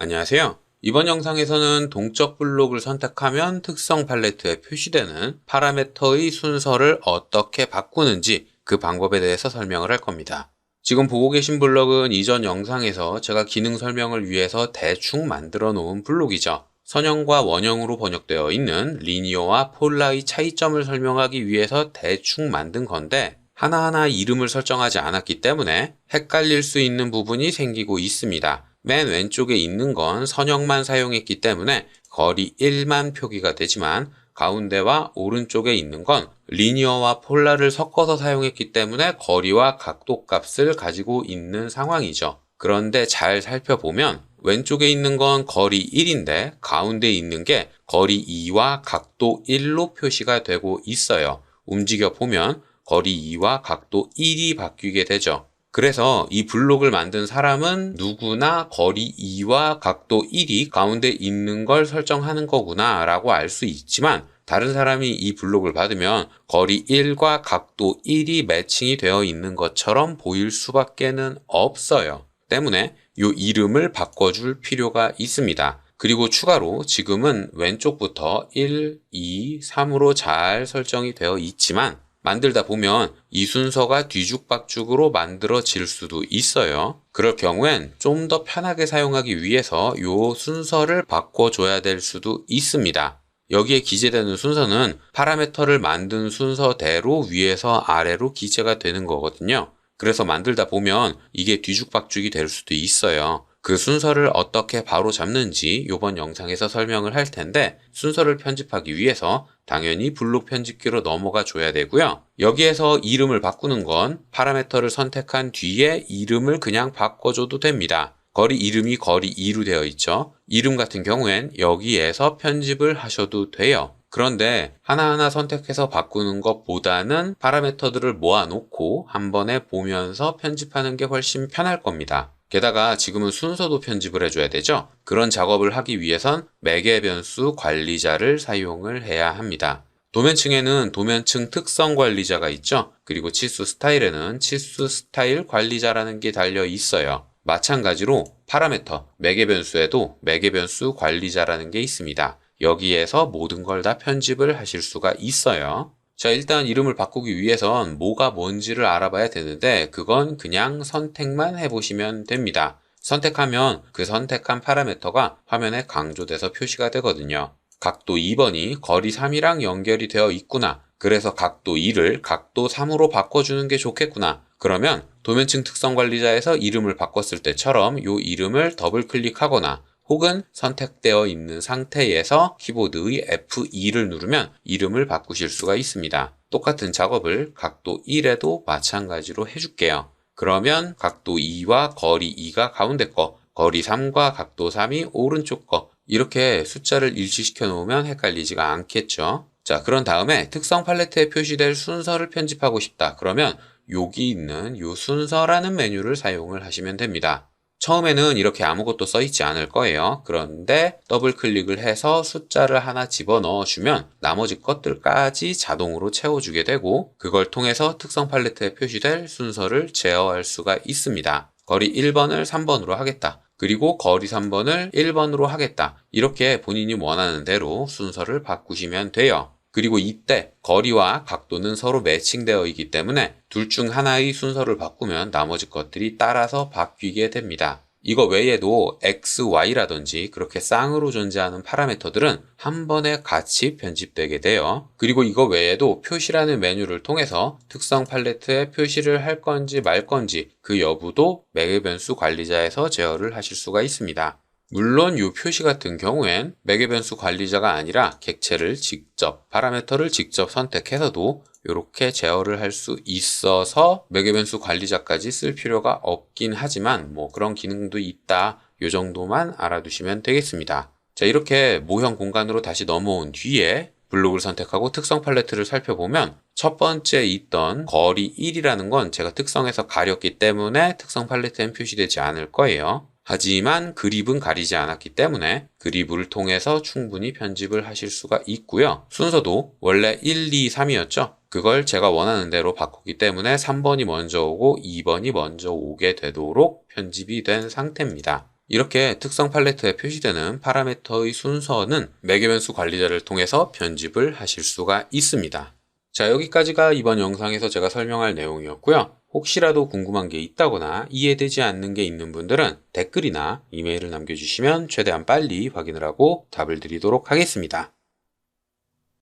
안녕하세요. 이번 영상에서는 동적 블록을 선택하면 특성 팔레트에 표시되는 파라메터의 순서를 어떻게 바꾸는지 그 방법에 대해서 설명을 할 겁니다. 지금 보고 계신 블록은 이전 영상에서 제가 기능 설명을 위해서 대충 만들어 놓은 블록이죠. 선형과 원형으로 번역되어 있는 리니어와 폴라의 차이점을 설명하기 위해서 대충 만든 건데 하나하나 이름을 설정하지 않았기 때문에 헷갈릴 수 있는 부분이 생기고 있습니다. 맨 왼쪽에 있는 건 선형만 사용했기 때문에 거리 1만 표기가 되지만 가운데와 오른쪽에 있는 건 리니어와 폴라를 섞어서 사용했기 때문에 거리와 각도 값을 가지고 있는 상황이죠. 그런데 잘 살펴보면 왼쪽에 있는 건 거리 1인데 가운데 있는 게 거리 2와 각도 1로 표시가 되고 있어요. 움직여 보면 거리 2와 각도 1이 바뀌게 되죠. 그래서 이 블록을 만든 사람은 누구나 거리 2와 각도 1이 가운데 있는 걸 설정하는 거구나 라고 알 수 있지만 다른 사람이 이 블록을 받으면 거리 1과 각도 1이 매칭이 되어 있는 것처럼 보일 수밖에는 없어요. 때문에 이 이름을 바꿔줄 필요가 있습니다. 그리고 추가로 지금은 왼쪽부터 1, 2, 3으로 잘 설정이 되어 있지만 만들다 보면 이 순서가 뒤죽박죽으로 만들어질 수도 있어요. 그럴 경우엔 좀 더 편하게 사용하기 위해서 이 순서를 바꿔줘야 될 수도 있습니다. 여기에 기재되는 순서는 파라메터를 만든 순서대로 위에서 아래로 기재가 되는 거거든요. 그래서 만들다 보면 이게 뒤죽박죽이 될 수도 있어요. 그 순서를 어떻게 바로 잡는지 이번 영상에서 설명을 할 텐데 순서를 편집하기 위해서 당연히 블록 편집기로 넘어가 줘야 되고요. 여기에서 이름을 바꾸는 건 파라메터를 선택한 뒤에 이름을 그냥 바꿔줘도 됩니다. 거리 이름이 거리 2로 되어 있죠. 이름 같은 경우엔 여기에서 편집을 하셔도 돼요. 그런데 하나하나 선택해서 바꾸는 것보다는 파라메터들을 모아놓고 한 번에 보면서 편집하는 게 훨씬 편할 겁니다. 게다가 지금은 순서도 편집을 해줘야 되죠. 그런 작업을 하기 위해선 매개 변수 관리자를 사용을 해야 합니다. 도면층에는 도면층 특성 관리자가 있죠. 그리고 치수 스타일에는 치수 스타일 관리자라는 게 달려 있어요. 마찬가지로 파라메터, 매개 변수에도 매개 변수 관리자라는 게 있습니다. 여기에서 모든 걸 다 편집을 하실 수가 있어요. 자, 일단 이름을 바꾸기 위해선 뭐가 뭔지를 알아봐야 되는데 그건 그냥 선택만 해보시면 됩니다. 선택하면 그 선택한 파라메터가 화면에 강조돼서 표시가 되거든요. 각도 2번이 거리 3이랑 연결이 되어 있구나. 그래서 각도 2를 각도 3으로 바꿔주는 게 좋겠구나. 그러면 도면층 특성 관리자에서 이름을 바꿨을 때처럼 이 이름을 더블 클릭하거나 혹은 선택되어 있는 상태에서 키보드의 F2를 누르면 이름을 바꾸실 수가 있습니다. 똑같은 작업을 각도 1에도 마찬가지로 해줄게요. 그러면 각도 2와 거리 2가 가운데 거, 거리 3과 각도 3이 오른쪽 거 이렇게 숫자를 일치시켜 놓으면 헷갈리지가 않겠죠. 자, 그런 다음에 특성 팔레트에 표시될 순서를 편집하고 싶다. 그러면 여기 있는 이 순서라는 메뉴를 사용을 하시면 됩니다. 처음에는 이렇게 아무것도 써 있지 않을 거예요. 그런데 더블 클릭을 해서 숫자를 하나 집어 넣어 주면 나머지 것들까지 자동으로 채워주게 되고 그걸 통해서 특성 팔레트에 표시될 순서를 제어할 수가 있습니다. 거리 1번을 3번으로 하겠다. 그리고 거리 3번을 1번으로 하겠다. 이렇게 본인이 원하는 대로 순서를 바꾸시면 돼요. 그리고 이때 거리와 각도는 서로 매칭되어 있기 때문에 둘 중 하나의 순서를 바꾸면 나머지 것들이 따라서 바뀌게 됩니다. 이거 외에도 X, Y라든지 그렇게 쌍으로 존재하는 파라메터들은 한 번에 같이 편집되게 돼요. 그리고 이거 외에도 표시라는 메뉴를 통해서 특성 팔레트에 표시를 할 건지 말 건지 그 여부도 매개 변수 관리자에서 제어를 하실 수가 있습니다. 물론 이 표시 같은 경우엔 매개 변수 관리자가 아니라 객체를 직접 파라메터를 직접 선택해서도 이렇게 제어를 할 수 있어서 매개 변수 관리자까지 쓸 필요가 없긴 하지만 뭐 그런 기능도 있다 요 정도만 알아두시면 되겠습니다. 자 이렇게 모형 공간으로 다시 넘어온 뒤에 블록을 선택하고 특성 팔레트를 살펴보면 첫 번째 있던 거리 1이라는 건 제가 특성에서 가렸기 때문에 특성 팔레트엔 표시되지 않을 거예요. 하지만 그립은 가리지 않았기 때문에 그립을 통해서 충분히 편집을 하실 수가 있고요. 순서도 원래 1, 2, 3이었죠. 그걸 제가 원하는 대로 바꿨기 때문에 3번이 먼저 오고 2번이 먼저 오게 되도록 편집이 된 상태입니다. 이렇게 특성 팔레트에 표시되는 파라미터의 순서는 매개변수 관리자를 통해서 편집을 하실 수가 있습니다. 자, 여기까지가 이번 영상에서 제가 설명할 내용이었고요. 혹시라도 궁금한 게 있다거나 이해되지 않는 게 있는 분들은 댓글이나 이메일을 남겨주시면 최대한 빨리 확인을 하고 답을 드리도록 하겠습니다.